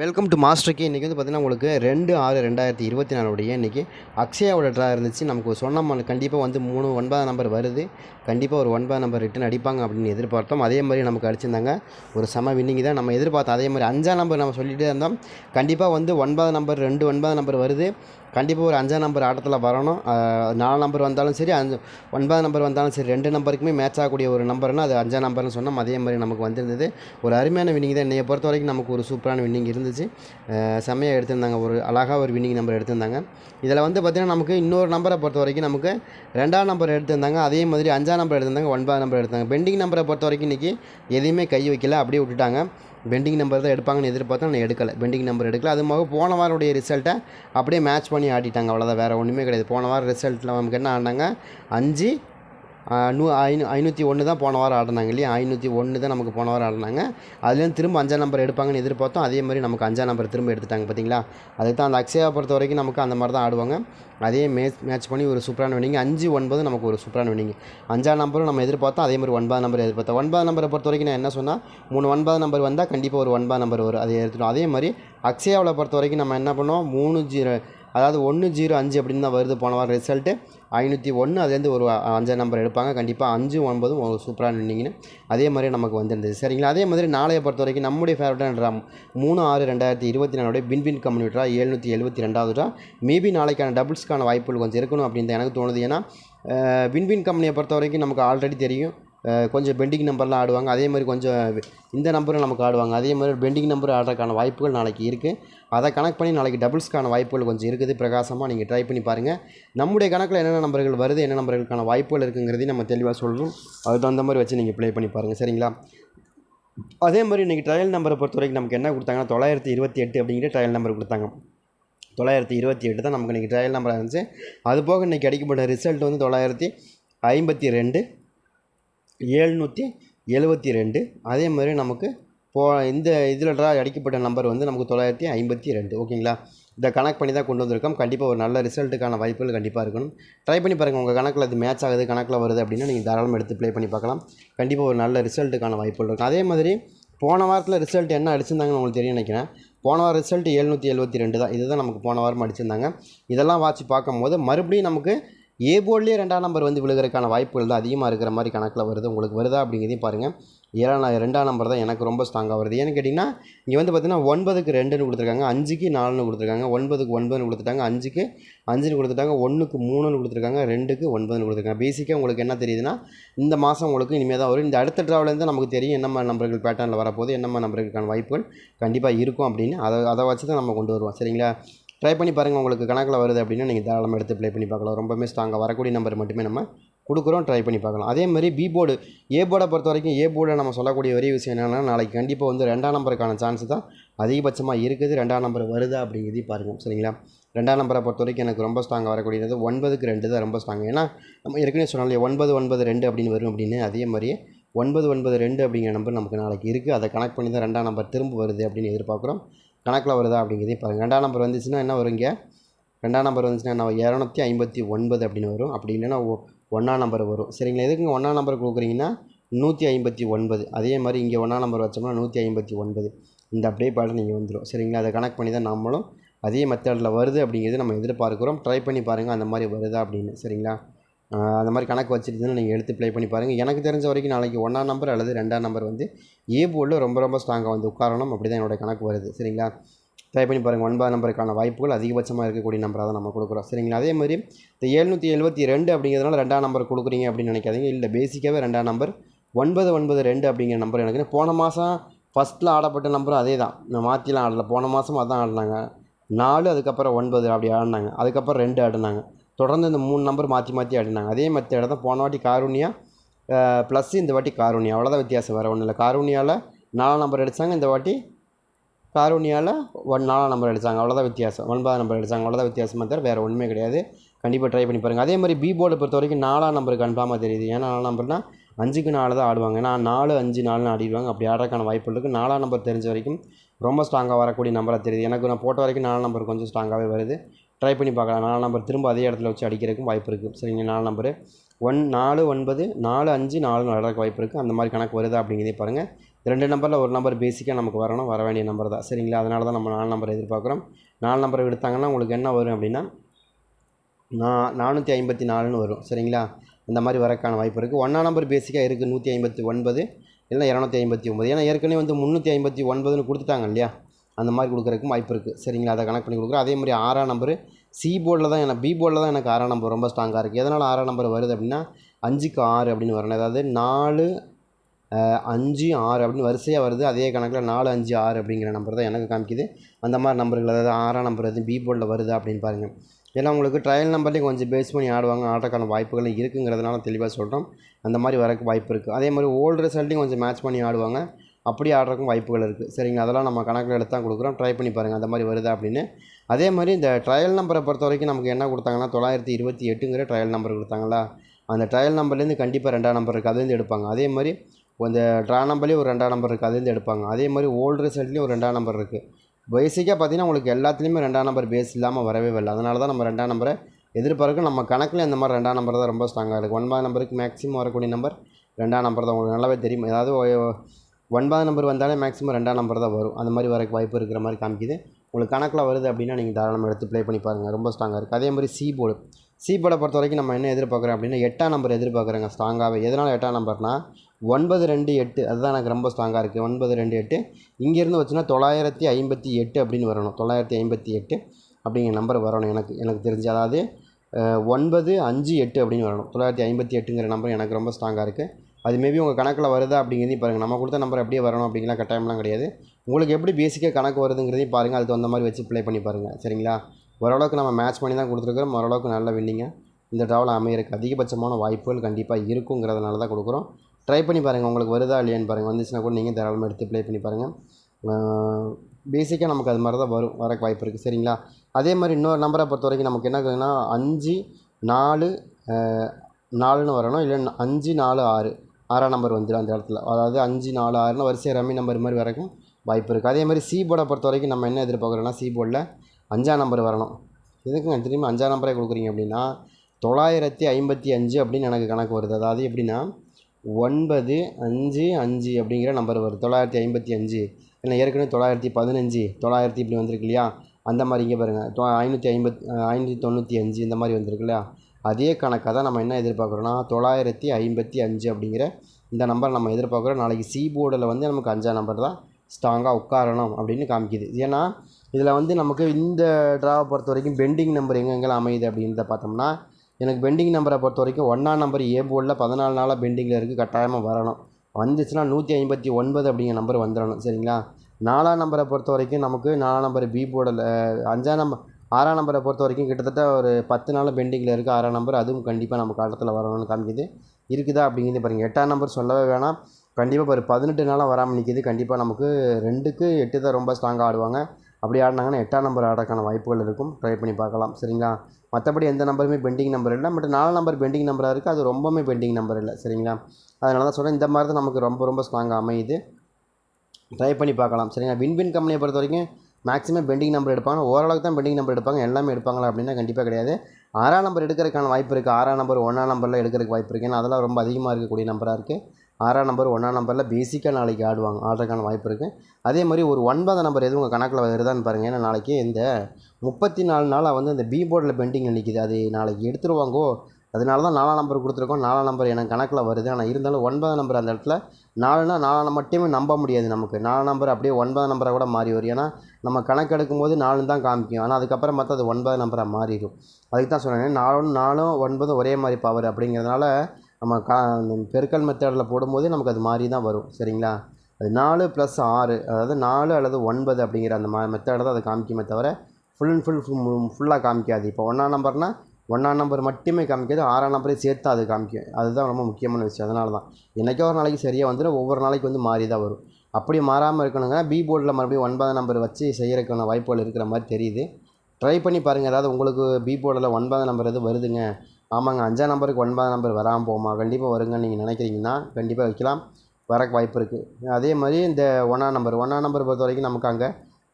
Welcome to மாஸ்டருக்கு இன்றைக்கி வந்து பார்த்தீங்கன்னா உங்களுக்கு ரெண்டு ஆறு ரெண்டாயிரத்தி இருபத்தி நாலுடைய இன்றைக்கி அக்ஷயாவோட ட்ரா இருந்துச்சு. நமக்கு சொன்னோம் கண்டிப்பாக வந்து மூணு ஒன்பதாம் நம்பர் வருது. கண்டிப்பாக ஒரு ஒன்பதாம் நம்பர் ரிட்டன் அடிப்பாங்க அப்படின்னு எதிர்பார்த்தோம். அதே மாதிரி நமக்கு அடிச்சிருந்தாங்க. ஒரு செம வின்னிங் தான். நம்ம எதிர்பார்த்தோம் அதே மாதிரி அஞ்சாம் நம்பர் நம்ம சொல்லிகிட்டே இருந்தோம். கண்டிப்பாக வந்து ஒன்பதாம் நம்பர் ரெண்டு ஒன்பதாம் நம்பர் வருது. கண்டிப்பாக ஒரு அஞ்சாம் நம்பர் ஆட்டத்தில் வரணும். நாலு நம்பர் வந்தாலும் சரி அஞ்சு ஒன்பதாம் நம்பர் வந்தாலும் சரி ரெண்டு நம்பருக்குமே மேட்ச் ஆகக்கூடிய ஒரு நம்பர்னால் அது அஞ்சாம் நம்பர்னு சொன்னோம். அதே மாதிரி நமக்கு வந்திருந்தது. ஒரு அருமையான வின்னிங் தான். என்னைய பொறுத்த வரைக்கும் நமக்கு ஒரு சூப்பரான வின்னிங் இருந்தது. இருந்துச்சு. செம்மையாக எடுத்திருந்தாங்க. ஒரு அழகாக ஒரு வின்னிங் நம்பர் எடுத்திருந்தாங்க. இதில் வந்து பார்த்திங்கன்னா நமக்கு இன்னொரு நம்பரை பொறுத்த வரைக்கும் நமக்கு ரெண்டாம் நம்பர் எடுத்திருந்தாங்க. அதே மாதிரி அஞ்சாம் நம்பர் எடுத்திருந்தாங்க. ஒன்பதாம் நம்பர் எடுத்தாங்க பெண்டிங் நம்பரை பொறுத்த வரைக்கும் இன்றைக்கி எதையுமே கை வைக்கல. அப்படியே விட்டுட்டாங்க. பெண்டிங் நம்பர் தான் எடுப்பாங்கன்னு எதிர்பார்த்தா நான் எடுக்கலை. பெண்டிங் நம்பர் எடுக்கல. அது மாதிரி போன வாரோடைய ரிசல்ட்டை அப்படியே மேட்ச் பண்ணி ஆட்டிட்டாங்க. அவ்வளோதான் வேறு ஒன்றுமே கிடையாது. போன வாரம் ரிசல்ட்டில் நமக்கு என்ன ஆனாங்க அஞ்சு நூ ஐநூ ஐநூற்றி ஒன்று தான் போன வாரம் ஆடினாங்க இல்லையா? ஐநூற்றி ஒன்று தான் நமக்கு போன வாரம் ஆடினாங்க. அதுலேருந்து திரும்ப அஞ்சாம் நம்பர் எடுப்பாங்கன்னு எதிர்பார்த்தோம். அதே மாதிரி நமக்கு அஞ்சாம் நம்பர் திரும்ப எடுத்துட்டாங்க பார்த்தீங்களா அதுக்கு தான் அந்த அக்ஷயா பொறுத்த வரைக்கும் நமக்கு அந்த மாதிரி தான் ஆடுவாங்க. அதே மேட்ச் மேட்ச் பண்ணி ஒரு சூப்பரான வினிங் அஞ்சு ஒன்பது நமக்கு ஒரு சூப்பரான வினிங் அஞ்சாம் நம்பரும் நம்ம எதிர்பார்த்தோம். அதே மாதிரி ஒன்பது நம்பர் எதிர்பார்த்தோம். ஒன்பதாம் நம்பரை பொறுத்த வரைக்கும் நான் என்ன சொன்னால் மூணு ஒன்பது நம்பர் வந்தால் கண்டிப்பாக ஒரு ஒன்பது நம்பர் வரும். அதை எடுத்துட்டோம் அதே மாதிரி அக்ஷயாவில் பொறுத்த வரைக்கும் நம்ம என்ன பண்ணோம் மூணு ஜீரோ அதாவது ஒன்று ஜீரோ அஞ்சு அப்படின்னு தான் வருது போன வாரம் ரிசல்ட்டு ஐநூற்றி ஒன்று அதுலேருந்து ஒரு அஞ்சு நம்பர் எடுப்பாங்க. கண்டிப்பாக அஞ்சு ஒன்பதும் சூப்பராக நின்னீங்கன்னு அதே மாதிரி நமக்கு வந்துருந்தது. சரிங்களா? அதே மாதிரி நாளைய பொறுத்த வரைக்கும் நம்முடைய ஃபேவரட்டான மூணு ஆறு ரெண்டாயிரத்தி இருபத்தி நாலுடைய பின்பின் கம்பெனி ட்ரா எழுநூற்றி எழுபத்தி ரெண்டாவது ரூபா மேபி நாளைக்கான டபுள்ஸ்க்கான வாய்ப்புகள் கொஞ்சம் இருக்கணும் அப்படின்னு எனக்கு தோணுது. ஏன்னா வின்வின் கம்பெனியை பொறுத்த வரைக்கும் நமக்கு ஆல்ரெடி தெரியும். கொஞ்சம் பெண்டிங் நம்பர்லாம் ஆடுவாங்க. அதே மாதிரி கொஞ்சம் இந்த நம்பரும் நமக்கு ஆடுவாங்க. அதே மாதிரி பெண்டிங் நம்பர் ஆடுறதுக்கான வாய்ப்புகள் நாளைக்கு இருக்குது அதை கணக்கு பண்ணி நாளைக்கு டபுள்ஸ்க்கான வாய்ப்புகள் கொஞ்சம் இருக்குது. பிரகாசமாக நீங்கள் ட்ரை பண்ணி பாருங்கள் நம்முடைய கணக்கில் என்னென்ன நம்பர்கள் வருது என்ன நம்பர்களுக்கான வாய்ப்புகள் இருக்குங்கிறதையும் நம்ம தெளிவாக சொல்கிறோம் அதுக்கு தகுந்த மாதிரி வச்சு நீங்கள் ப்ளே பண்ணி பாருங்கள் சரிங்களா? அதே மாதிரி இன்றைக்கி ட்ரையல் நம்பரை பொறுத்த வரைக்கும் நமக்கு என்ன கொடுத்தாங்கன்னா தொள்ளாயிரத்தி இருபத்தி எட்டு அப்படிங்கிற ட்ரையல் நம்பர் கொடுத்தாங்க. தொள்ளாயிரத்தி இருபத்தி எட்டு தான் நமக்கு இன்றைக்கி ட்ரையல் நம்பராக இருந்துச்சு. அது போக இன்றைக்கி கிடைக்கப்பட்ட ரிசல்ட் வந்து தொள்ளாயிரத்தி ஐம்பத்தி ரெண்டு. ஏழ்நூற்றி எழுபத்தி ரெண்டு. அதே மாதிரி நமக்கு போ இந்த இதில் ட்ரா அடிக்கப்பட்ட நம்பர் வந்து நமக்கு தொள்ளாயிரத்தி ஐம்பத்தி ரெண்டு. ஓகேங்களா? இதை கணக்கு பண்ணி தான் கொண்டு வந்திருக்கோம். கண்டிப்பாக ஒரு நல்ல ரிசல்ட்டுக்கான வாய்ப்புகள் கண்டிப்பாக இருக்கணும். ட்ரை பண்ணி பாருங்கள் உங்கள் கணக்கில் அது மேட்ச் ஆகுது கணக்கில் வருது அப்படின்னா நீங்கள் தாராளமாக எடுத்து ப்ளே பண்ணி பார்க்கலாம். கண்டிப்பாக ஒரு நல்ல ரிசல்ட்டுக்கான வாய்ப்புகள் இருக்கும். அதே மாதிரி போன வாரத்தில் ரிசல்ட் என்ன அடிச்சிருந்தாங்கன்னு உங்களுக்கு தெரியும் நினைக்கிறேன். போன வாரம் ரிசல்ட் எழுநூற்றி எழுபத்தி ரெண்டு தான். இதுதான் நமக்கு போன வாரம் அடிச்சிருந்தாங்க. இதெல்லாம் வாட்சி பார்க்கும்போது மறுபடியும் நமக்கு ஏ போர்ட்லேயே ரெண்டாம் நம்பர் வந்து விழுகிறதுக்கான வாய்ப்புகள் தான் அதிகமாக இருக்கிற மாதிரி கணக்கில் வருது. உங்களுக்கு வருதா அப்படிங்கிறதையும் பாருங்கள் ஏழாம் ரெண்டாம் நம்பர் தான் எனக்கு ரொம்ப ஸ்ட்ராங்காக வருது. ஏன்னு கேட்டிங்கன்னா இங்கே வந்து பார்த்தீங்கன்னா ஒன்பதுக்கு ரெண்டுன்னு கொடுத்துருக்காங்க. அஞ்சுக்கு நாலுன்னு கொடுத்துருக்காங்க. ஒன்பதுக்கு ஒன்பதுன்னு கொடுத்துட்டாங்க. அஞ்சுக்கு அஞ்சுன்னு கொடுத்துட்டாங்க. ஒன்றுக்கு மூணுன்னு கொடுத்துருக்காங்க. ரெண்டுக்கு ஒன்பதுன்னு கொடுத்துருக்காங்க. பேசிக்காக உங்களுக்கு என்ன தெரியுதுன்னா இந்த மாதம் உங்களுக்கு இனிமேல் தான் வரும். இந்த அடுத்த ட்ராவலேருந்து நமக்கு தெரியும் என்னம்மா நம்பர்கள் பேட்டர்னில் வரப்போகுது என்னம்மா நம்பர்களுக்கான வாய்ப்புகள் கண்டிப்பாக இருக்கும் அப்படின்னு. அதை அதை வச்சு தான் நம்ம கொண்டு வருவோம். சரிங்களா? ட்ரை பண்ணி பாருங்கள் உங்களுக்கு கணக்கில் வருது அப்படின்னா நீங்கள் தாராளமாக எடுத்து ப்ளே பண்ணி பார்க்கலாம். ரொம்பவே ஸ்ட்ராங்காக வரக்கூடிய நம்பர் மட்டுமே நம்ம கொடுக்குறோம் ட்ரை பண்ணி பார்க்கலாம். அதே மாதிரி பி போர்டு ஏ போர்டை பொறுத்த வரைக்கும் ஏ போர்டை நம்ம சொல்லக்கூடிய ஒரே விஷயம் என்னென்னா நாளைக்கு கண்டிப்பாக வந்து ரெண்டாம் நம்பருக்கான சான்ஸ் தான் அதிகபட்சமாக இருக்குது. ரெண்டாம் நம்பர் வருதா அப்படிங்கிறதையும் பாருங்கள் சரிங்களா? ரெண்டாம் நம்பரை பொறுத்த வரைக்கும் எனக்கு ரொம்ப ஸ்ட்ராங்காக வரக்கூடியது ஒன்பதுக்கு ரெண்டு தான் ரொம்ப ஸ்ட்ராங் ஏன்னா நம்ம ஏற்கனவே சொன்னாலே ஒன்பது ஒன்பது ரெண்டு அப்படின்னு வரும் அப்படின்னு. அதே மாதிரியே ஒன்பது ஒன்பது ரெண்டு அப்படிங்கிற நம்பர் நமக்கு நாளைக்கு இருக்குது அதை கனெக்ட் பண்ணி தான் ரெண்டாம் நம்பர் திரும்ப வருது அப்படின்னு எதிர்பார்க்குறோம். கணக்கில் வருதா அப்படிங்கிறதையும் பாருங்கள் ரெண்டாம் நம்பர் வந்துச்சுன்னா என்ன வரும் இங்கே? ரெண்டாம் நம்பர் வந்துச்சுன்னா என்ன இரநூத்தி ஐம்பத்தி ஒன்பது அப்படின்னு வரும். அப்படி இல்லைன்னா ஒன்றாம் நம்பர் வரும். சரிங்களா? எதுக்குங்க ஒன்றாம் நம்பர் கொடுக்குறீங்கன்னா நூற்றி ஐம்பத்தி ஒன்பது. அதே மாதிரி இங்கே ஒன்றாம் நம்பர் வச்சோம்னா நூற்றி ஐம்பத்தி ஒன்பது. இந்த அப்படியே பாட்டு நீங்கள் வந்துடும் சரிங்களா? அதை கனெக்ட் பண்ணி தான் நம்மளும் அதே மெத்தடில் வருது அப்படிங்கிறது நம்ம எதிர்பார்க்குறோம். ட்ரை பண்ணி பாருங்கள் அந்த மாதிரி வருதா அப்படின்னு. சரிங்களா? அந்த மாதிரி கணக்கு வச்சுருந்துன்னு நீங்கள் எடுத்து ப்ளே பண்ணி பாருங்கள் எனக்கு தெரிஞ்ச வரைக்கும் நாளைக்கு ஒன்றாம் நம்பர் அல்லது ரெண்டாம் நம்பர் வந்து ஏ போர்டில் ரொம்ப ரொம்ப ஸ்ட்ராங்காக வந்து உட்காரணும். அப்படி தான் என்னோட கணக்கு வருது. சரிங்களா? ட்ரை பண்ணி பாருங்கள் ஒன்பதாம் நம்பருக்கான வாய்ப்புகள் அதிகபட்சமாக இருக்கக்கூடிய நம்பராக தான் நம்ம கொடுக்குறோம். சரிங்களா? அதே மாதிரி இந்த எழுநூற்றி எழுபத்தி ரெண்டு அப்படிங்கிறதுனால ரெண்டாம் நம்பர் கொடுக்குறீங்க அப்படின்னு நினைக்காதீங்க. இல்லை பேசிக்காகவே ரெண்டாம் நம்பர் ஒன்பது ஒன்பது ரெண்டு அப்படிங்கிற நம்பர் எனக்கு போன மாதம் ஃபஸ்ட்டில் ஆடப்பட்ட நம்பரும் அதே தான் நான் மாற்றிலாம் ஆடலை. போன மாதம் அதான் ஆடினாங்க. நாலு அதுக்கப்புறம் ஒன்பது அப்படி ஆடினாங்க. அதுக்கப்புறம் ரெண்டு ஆடினாங்க. தொடர்ந்து இந்த மூணு நம்பர் மாற்றி மாற்றி ஆடினாங்க. அதே மெத்தேடை தான் போன வாட்டி காரூனியா ப்ளஸ் இந்த வாட்டி காரூனியா. அவ்வளோதான் வித்தியாசம் வேறு ஒன்றும் இல்லை. காரூனியாவில் நாலாம் நம்பர் அடித்தாங்க இந்த வாட்டி காரூனியாவில் ஒன் நாலாம் நம்பர் அடித்தாங்க அவ்வளோதான் வித்தியாசம். ஒன்பதாம் நம்பர் அடித்தாங்க அவ்வளோதான் வித்தியாசமாக தவிர வேறு ஒன்றுமே கிடையாது. கண்டிப்பாக ட்ரை பண்ணி பாருங்கள் அதே மாதிரி பி போர்டை பொறுத்த வரைக்கும் நாலாம் நம்பர் கன்ஃபார்மாக தெரியுது. ஏன்னா நாலாம் நம்பர்னால் அஞ்சுக்கு நாலு தான் ஆடுவாங்க. ஏன்னா நாலு அஞ்சு நாலுன்னு ஆடிடுவாங்க. அப்படி ஆடுறதுக்கான வாய்ப்பு இருக்குது நாலாம் நம்பர் தெரிஞ்ச வரைக்கும் ரொம்ப ஸ்ட்ராங்காக வரக்கூடிய நம்பராக தெரியுது. எனக்கு நான் போட்ட வரைக்கும் நாலாம் நம்பர் கொஞ்சம் ஸ்ட்ராங்காகவே வருது. ட்ரை பண்ணி பார்க்கலாம். நாலு நம்பர் திரும்ப அதே இடத்துல வச்சு அடிக்கிறதுக்கும் வாய்ப்பு இருக்குது சரிங்க நாலு நம்பரு ஒன் நாலு ஒன்பது நாலு அஞ்சு நாலு நடக்க வாய்ப்பு இருக்குது அந்த மாதிரி கணக்கு வருதா அப்படிங்கிறதே பாருங்கள் ரெண்டு நம்பரில் ஒரு நம்பர் பேசிக்காக நமக்கு வரணும். வர வேண்டிய நம்பர் தான். சரிங்களா? அதனால தான் நம்ம நாலு நம்பர் எதிர்பார்க்குறோம். நாலு நம்பர் எடுத்தாங்கன்னா உங்களுக்கு என்ன வரும் அப்படின்னா நா நானூற்றி ஐம்பத்தி நாலுன்னு வரும். சரிங்களா? இந்த மாதிரி வரக்கான வாய்ப்பு இருக்குது ஒன்றா நம்பர் பேசிக்காக இருக்குது நூற்றி ஐம்பத்தி ஒன்பது இல்லை இரநூத்தி ஐம்பத்தி ஒம்பது ஏன்னா ஏற்கனவே வந்து முந்நூற்றி ஐம்பத்தி ஒன்பதுன்னு கொடுத்துட்டாங்க இல்லையா? அந்த மாதிரி கொடுக்குறதுக்கும் வாய்ப்பு இருக்குது சரிங்களா? அதை கனெக்ட் பண்ணி கொடுக்குறோம். அதே மாதிரி ஆறாம் நம்பரு சி போர்டில் தான் எனக்கு பி போர்டில் தான் எனக்கு ஆறாம் நம்பர் ரொம்ப ஸ்ட்ராங்காக இருக்குது எதனால் ஆறாம் நம்பர் வருது அப்படின்னா அஞ்சுக்கு ஆறு அப்படின்னு வரணும். அதாவது நாலு அஞ்சு ஆறு அப்படின்னு வரிசையாக வருது. அதே கணக்கில் நாலு அஞ்சு ஆறு அப்படிங்கிற நம்பர் தான் எனக்கு காமிக்குது. அந்த மாதிரி நம்பர்கள் அதாவது ஆறாம் நம்பர் எதுவும் பி போர்டில் வருதா அப்படின்னு பாருங்கள் ஏன்னா உங்களுக்கு ட்ரையல் நம்பர்லேயும் கொஞ்சம் பேஸ் பண்ணி ஆடுவாங்க. ஆடுறதுக்கான வாய்ப்புகள் இருக்குங்கிறதுனால தெளிவாக சொல்கிறோம் அந்த மாதிரி வரக்கு வாய்ப்பு இருக்குது அதே மாதிரி ஓல்டு ரிசல்ட்டையும் கொஞ்சம் மேட்ச் பண்ணி ஆடுவாங்க. அப்படி ஆடுறதுக்கும் வாய்ப்புகள் இருக்குது சரிங்களா? அதெல்லாம் நம்ம கணக்கில் எடுத்து தான் கொடுக்குறோம். ட்ரை பண்ணி பாருங்கள் அந்த மாதிரி வருதா அப்படின்னு. அதே மாதிரி இந்த ட்ரையல் நம்பரை பொறுத்த வரைக்கும் நமக்கு என்ன கொடுத்தாங்கன்னா தொள்ளாயிரத்தி இருபத்தி எட்டுங்கிற ட்ரையல் நம்பர் கொடுத்தாங்களா? அந்த ட்ரையல் நம்பர்லேருந்து கண்டிப்பாக ரெண்டாம் நம்பர் இருக்குது அதுலேருந்து எடுப்பாங்க. அதே மாதிரி இந்த ட்ரா நம்பர்லேயும் ஒரு ரெண்டாம் நம்பர் இருக்குது அதுலேருந்து எடுப்பாங்க. அதே மாதிரி ஓல்டு ரிசல்ட்லேயும் ஒரு ரெண்டாம் நம்பர் இருக்குது பேசிக்காக பார்த்தீங்கன்னா உங்களுக்கு எல்லாத்துலேயுமே ரெண்டாம் நம்பர் பேஸ் இல்லாமல் வரவே இல்லை அதனால தான் நம்ம ரெண்டாம் நம்பரை எதிர்பார்க்க நம்ம கணக்கில் இந்த மாதிரி ரெண்டாம் நம்பர் தான் ரொம்ப ஸ்ட்ராங்காக இருக்குது ஒன்பது நம்பருக்கு மேக்ஸிமம் வரக்கூடிய நம்பர் ரெண்டாம் நம்பர் தான். உங்களுக்கு நல்லாவே தெரியும். ஏதாவது ஒன்பதாம் நம்பர் வந்தாலே மேக்ஸிமம் ரெண்டாம் நம்பர் தான் வரும். அந்த மாதிரி வரக்கு வாய்ப்பு இருக்கிற மாதிரி காமிக்குது. உங்களுக்கு கணக்கில் வருது அப்படின்னா நீங்கள் தாராளமாக எடுத்து ப்ளே பண்ணி பாருங்கள் ரொம்ப ஸ்ட்ராங்காக இருக்குது அதே மாதிரி சி போர்டு சி போர்டை பொறுத்த வரைக்கும் நம்ம என்ன எதிர்பார்க்குறோம் அப்படின்னா எட்டாம் நம்பர் எதிர்பார்க்குறேங்க ஸ்ட்ராங்காகவே எதனால் எட்டாம் நம்பர்னா ஒன்பது ரெண்டு எட்டு. அதுதான் எனக்கு ரொம்ப ஸ்ட்ராங்காக இருக்குது ஒன்பது ரெண்டு எட்டு. இங்கேருந்து வச்சுன்னா தொள்ளாயிரத்தி ஐம்பத்தி எட்டு அப்படின்னு வரணும். தொள்ளாயிரத்தி ஐம்பத்தி எட்டு அப்படிங்கிற நம்பர் வரணும் எனக்கு. எனக்கு தெரிஞ்சு. அதாவது ஒன்பது அஞ்சு எட்டு அப்படின்னு வரணும். தொள்ளாயிரத்தி ஐம்பத்தி எட்டுங்கிற நம்பர் எனக்கு ரொம்ப ஸ்ட்ராங்காக இருக்குது அது மேபி உங்கள் கணக்கில் வருதா அப்படிங்கிறதையும் பாருங்கள் நம்ம கொடுத்த நம்பர் அப்படியே வரணும் அப்படிங்கலாம் கட்டாயம்லாம் கிடையாது. உங்களுக்கு எப்படி பேசிக்காக கணக்கு வருதுங்கிறதையும் பாருங்கள் அதுக்கு தகுந்த மாதிரி வச்சு ப்ளே பண்ணி பாருங்கள் சரிங்களா? ஓரளவுக்கு நம்ம மேட்ச் பண்ணி தான் கொடுத்துருக்குறோம். ஓரளவுக்கு நல்ல வின்னிங்க இந்த ட்ராவில் அமையிறக்கு அதிகபட்சமான வாய்ப்புகள் கண்டிப்பாக இருக்குங்கிறதுனால தான் கொடுக்குறோம். ட்ரை பண்ணி பாருங்கள் உங்களுக்கு வருதா இல்லையான்னு பாருங்கள் வந்துச்சுன்னா கூட நீங்கள் தாராளமாக எடுத்து ப்ளே பண்ணி பாருங்கள் பேசிக்காக நமக்கு அது மாதிரி தான் வரும். வரக்கு வாய்ப்பு இருக்குது சரிங்களா? அதே மாதிரி இன்னொரு நம்பரை பொறுத்த வரைக்கும் நமக்கு என்ன இருக்குதுன்னா அஞ்சு நாலு நாலுன்னு வரணும். இல்லை அஞ்சு நாலு ஆறு. ஆறாம் நம்பர் வந்துடும் அந்த இடத்துல. அதாவது அஞ்சு நாலு ஆறுனா வரிசையாக ரம்மி நம்பர் மாதிரி வரைக்கும் வாய்ப்பு இருக்குது அதே மாதிரி சி போர்டை பொறுத்த வரைக்கும் நம்ம என்ன எதிர்பார்க்குறோன்னா சி போர்டில் அஞ்சாம் நம்பர் வரணும். எதுக்குங்க திரும்பி அஞ்சாம் நம்பரே கொடுக்குறீங்க அப்படின்னா தொள்ளாயிரத்தி ஐம்பத்தி அஞ்சு அப்படின்னு எனக்கு கணக்கு வருது. அதாவது எப்படின்னா ஒன்பது அஞ்சு அஞ்சு அப்படிங்கிற நம்பர் வருது. தொள்ளாயிரத்தி ஐம்பத்தி அஞ்சு. இல்லை ஏற்கனவே தொள்ளாயிரத்தி பதினஞ்சு தொள்ளாயிரத்தி இப்படி வந்திருக்கு இல்லையா? அந்த மாதிரி இங்கே பாருங்கள் தொ ஐநூற்றி ஐம்பத் ஐநூற்றி தொண்ணூற்றி அஞ்சு இந்த மாதிரி வந்திருக்கு இல்லையா? அதே கணக்காக தான் நம்ம என்ன எதிர்பார்க்குறோன்னா தொள்ளாயிரத்தி ஐம்பத்தி அஞ்சு அப்படிங்கிற இந்த நம்பர் நம்ம எதிர்பார்க்குறோம். நாளைக்கு சி போர்டில் வந்து நமக்கு அஞ்சாம் நம்பர் தான் ஸ்ட்ராங்காக உட்காரணும் அப்படின்னு காமிக்குது. ஏன்னா இதில் வந்து நமக்கு இந்த ட்ராவை பொறுத்த வரைக்கும் பெண்டிங் நம்பர் எங்கெங்கெல்லாம் அமையுது அப்படின்றத பார்த்தோம்னா எனக்கு பெண்டிங் நம்பரை பொறுத்த வரைக்கும் ஒன்றாம் நம்பர் ஏ போர்டில் பதினாலு நாளாக பெண்டிங்கில் இருக்குது கட்டாயமாக வரணும். வந்துச்சுன்னா நூற்றி ஐம்பத்தி ஒன்பது அப்படிங்கிற நம்பர் வந்துடணும் சரிங்களா? நாலாம் நம்பரை பொறுத்த வரைக்கும் நமக்கு நாலாம் நம்பர் பி போர்டில் அஞ்சாம் நம்பர் ஆறாம் நம்பரை பொறுத்த வரைக்கும் கிட்டத்தட்ட ஒரு பத்து நாள் பெண்டிங்கில் இருக்குது. ஆறாம் நம்பர் அதுவும் கண்டிப்பாக நம்ம காலத்தில் வரணும்னு காமிக்குது. இருக்குதா அப்படிங்கிறது பாருங்கள் எட்டாம் நம்பர் சொல்லவே வேணாம். கண்டிப்பாக ஒரு பதினெட்டு நாளாக வராமல் நிற்கிது கண்டிப்பாக நமக்கு ரெண்டுக்கு எட்டு தான் ரொம்ப ஸ்ட்ராங்காக ஆடுவாங்க. அப்படி ஆடினாங்கன்னா எட்டாம் நம்பர் ஆடக்கான வாய்ப்புகள் இருக்கும். ட்ரை பண்ணி பார்க்கலாம். சரிங்களா? மற்றபடி எந்த நம்பருமே பெண்டிங் நம்பர் இல்லை. பட் நாலு நம்பர் பெண்டிங் நம்பராக இருக்குது. அது ரொம்பவுமே பெண்டிங் நம்பர் இல்லை. சரிங்களா? அதனால தான் சொல்கிறேன் இந்த மாதிரி தான் நமக்கு ரொம்ப ரொம்ப ஸ்ட்ராங்காக அமையுது. ட்ரை பண்ணி பார்க்கலாம். சரிங்களா? வின் வின் கம்பெனியை பொறுத்த வரைக்கும் மேக்ஸிமம் பெண்டிங் நம்பர் எடுப்பாங்க. ஓரளவுக்கு தான் பெண்டிங் நம்பர் எடுப்பாங்க. எல்லாமே எடுப்பாங்களா அப்படின்னா கண்டிப்பாக கிடையாது. ஆறாம் நம்பர் எடுக்கிறதுக்கான வாய்ப்பு இருக்குது ஆறாம் நம்பர் ஒன்றாம் நம்பரில் எடுக்கிறதுக்கு வாய்ப்பு இருக்குது ஏன்னா அதெல்லாம் ரொம்ப அதிகமாக இருக்கக்கூடிய நம்பராக இருக்குது ஆறாம் நம்பர் ஒன்றாம் நம்பரில் பேசிக்காக நாளைக்கு ஆடுவாங்க. ஆடுறதுக்கான வாய்ப்பு இருக்குது அதே மாதிரி ஒரு ஒன்பதாம் நம்பர் எதுவும் உங்கள் கணக்கில் வருதான்னு பாருங்கள் ஏன்னா நாளைக்கு இந்த முப்பத்தி நாலு நாளாக வந்து இந்த பி போர்டில் பெண்டிங் நிற்கிது அது நாளைக்கு எடுத்துருவாங்கோ அதனால தான் நாலாம் நம்பர் கொடுத்துருக்கோம். நாலாம் நம்பர் எனக்கு கணக்கில் வருது. ஆனால் இருந்தாலும் ஒன்பதாம் நம்பர் அந்த இடத்துல நாலுனா நாலாம் மட்டுமே நம்ப முடியாது நமக்கு. நாலாம் நம்பர் அப்படியே ஒன்பதாம் நம்பராக கூட மாறி வரும். ஏன்னா நம்ம கணக்கெடுக்கும் போது நாலு தான் காமிக்கும். ஆனால் அதுக்கப்புறம் பார்த்தா அது ஒன்பது நம்பராக மாறிடும். அதுக்கு தான் சொன்னேன் நாலும் நாலும் ஒன்பதும் ஒரே மாதிரி பவர் அப்படிங்கிறதுனால நம்ம கா பெருக்கல் மெத்தடில் போடும்போது நமக்கு அது மாறி தான் வரும். சரிங்களா? அது நாலு ப்ளஸ் ஆறு அதாவது நாலு அல்லது ஒன்பது அப்படிங்கிற அந்த மா மெத்தடை தான் அதை காமிக்குமே தவிர ஃபுல் அண்ட் ஃபுல் ஃபுல்லாக காமிக்காது. இப்போ ஒன்றாம் நம்பர்னால் ஒன்றாம் நம்பர் மட்டுமே காமிக்காது ஆறாம் நம்பரையும் சேர்த்து அது காமிக்கும். அதுதான் ரொம்ப முக்கியமான விஷயம். அதனால தான் என்றைக்கோ ஒரு நாளைக்கு சரியாக வந்துடும் ஒவ்வொரு நாளைக்கு வந்து மாறி தான் வரும். அப்படி மாறாமல் இருக்கணுங்க. பி போர்டில் மறுபடியும் ஒன்பதாம் நம்பர் வச்சு செய்யறதுக்கான வாய்ப்புகள் இருக்கிற மாதிரி தெரியுது. ட்ரை பண்ணி பாருங்கள் ஏதாவது உங்களுக்கு பி போர்டில் ஒன்பதாம் நம்பர் எது வருதுங்க? ஆமாங்க. அஞ்சாம் நம்பருக்கு ஒன்பதாம் நம்பர் வராமல் போகுமா? கண்டிப்பாக வருங்கன்னு நீங்கள் நினைக்கிறீங்கன்னா கண்டிப்பாக வைக்கலாம். வரக்கு வாய்ப்பு இருக்குது அதே மாதிரி இந்த ஒன்றாம் நம்பர் ஒன்றாம் நம்பர் பொறுத்த வரைக்கும் நமக்கு அங்கே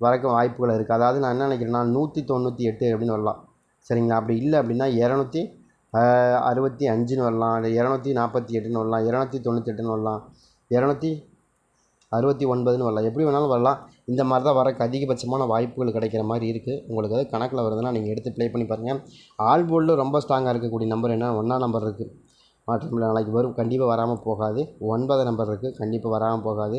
வரக்கு வாய்ப்புகள் இருக்குது அதாவது நான் என்ன நினைக்கிறேன்னா நூற்றி தொண்ணூற்றி எட்டு அப்படின்னு வரலாம். சரிங்களா? அப்படி இல்லை அப்படின்னா இரநூத்தி அறுபத்தி அஞ்சுன்னு வரலாம். இல்லை இரநூத்தி நாற்பத்தி எட்டுன்னு வரலாம். இரநூத்தி தொண்ணூற்றி எட்டுன்னு வரலாம். இரநூத்தி அறுபத்தி ஒன்பதுன்னு வரலாம். எப்படி வேணாலும் வரலாம். இந்த மாதிரி தான் வரக்கு அதிகபட்சமான வாய்ப்புகள் கிடைக்கிற மாதிரி இருக்குது உங்களுக்கு அது கணக்கில் வருதுன்னா நீங்கள் எடுத்து ப்ளே பண்ணி பாருங்கள் ஆல் போல்டு ரொம்ப ஸ்ட்ராங்காக இருக்கக்கூடிய நம்பர் என்ன? ஒன்றா நம்பர் இருக்குது மாற்றமில்லை நாளைக்கு வரும். கண்டிப்பாக வராமல் போகாது. ஒன்பது நம்பர் இருக்குது கண்டிப்பாக வராமல் போகாது.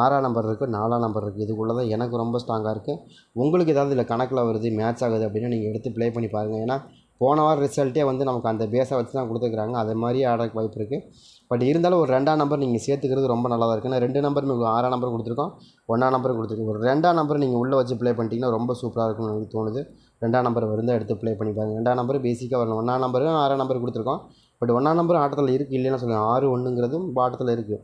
ஆறாம் நம்பர் இருக்குது நாலாம் நம்பர் இருக்குது இதுக்குள்ளே தான் எனக்கு ரொம்ப ஸ்ட்ராங்காக இருக்குது உங்களுக்கு ஏதாவது இதில் கணக்கில் வருது மேட்ச் ஆகுது அப்படின்னா நீங்கள் எடுத்து ப்ளே பண்ணி பாருங்கள் ஏன்னா போன வாரம் ரிசல்ட்டே வந்து நமக்கு அந்த பேஸை வச்சு தான் கொடுத்துருக்குறாங்க. அது மாதிரி ஆடக்கு வாய்ப்பு இருக்குது பட் இருந்தாலும் ஒரு ரெண்டாம் நம்பர் நீங்கள் சேர்த்துக்கிறது ரொம்ப நல்லா தான் இருக்குது ஏன்னா ரெண்டு நம்பர் உங்களுக்கு ஆறாம் நம்பர் கொடுத்துருக்கோம். ஒன்றாம் நம்பர் கொடுத்துருக்கோம். ஒரு ரெண்டாம் நம்பர் நீங்கள் உள்ளே வச்சு ப்ளே பண்ணிட்டீங்கன்னா ரொம்ப சூப்பராக இருக்கும்னு எனக்கு தோணுது. ரெண்டாம் நம்பர் வருந்தால் எடுத்து ப்ளே பண்ணி பாருங்கள் ரெண்டாம் நம்பர் பேசிக்காக வரணும். ஒன்றாம் நம்பரும் ஆறாம் நம்பர் கொடுத்துருக்கோம். பட் ஒன்றாம் நம்பர் ஆட்டத்தில் இருக்குது இல்லைன்னு சொல்லுங்கள் ஆறு ஒன்றுங்கிறதும் ஆட்டத்தில் இருக்குது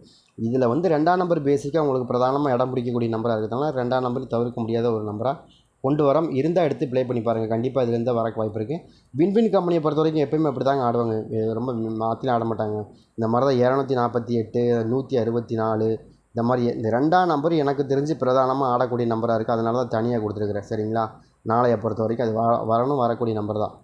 இதில் வந்து ரெண்டாம் நம்பர் பேசிக்காக உங்களுக்கு பிரதானமாக இடம் பிடிக்கக்கூடிய நம்பராக இருக்கிறதுனால ரெண்டாம் நம்பர் தவிர்க்க முடியாத ஒரு நம்பராக கொண்டு வரோம். இருந்தால் எடுத்து ப்ளே பண்ணி பாருங்கள் கண்டிப்பாக இதுலேருந்து வரக்கு வாய்ப்பு இருக்குது வின்வின் கம்பெனியை பொறுத்த வரைக்கும் எப்பயுமே அப்படி தாங்க ஆடுவாங்க ரொம்ப மாற்றிலாம் ஆட மாட்டாங்க. இந்த மாதிரி தான் இரநூத்தி நாற்பத்தி எட்டு நூற்றி அறுபத்தி நாலு இந்த மாதிரி இந்த ரெண்டாம் நம்பர் எனக்கு தெரிஞ்சு பிரதானமாக ஆடக்கூடிய நம்பராக இருக்குது அதனால தான் தனியாக கொடுத்துருக்குறேன். சரிங்களா? நாளையை பொறுத்த வரைக்கும் அது வ வரணும் வரக்கூடிய நம்பர் தான்.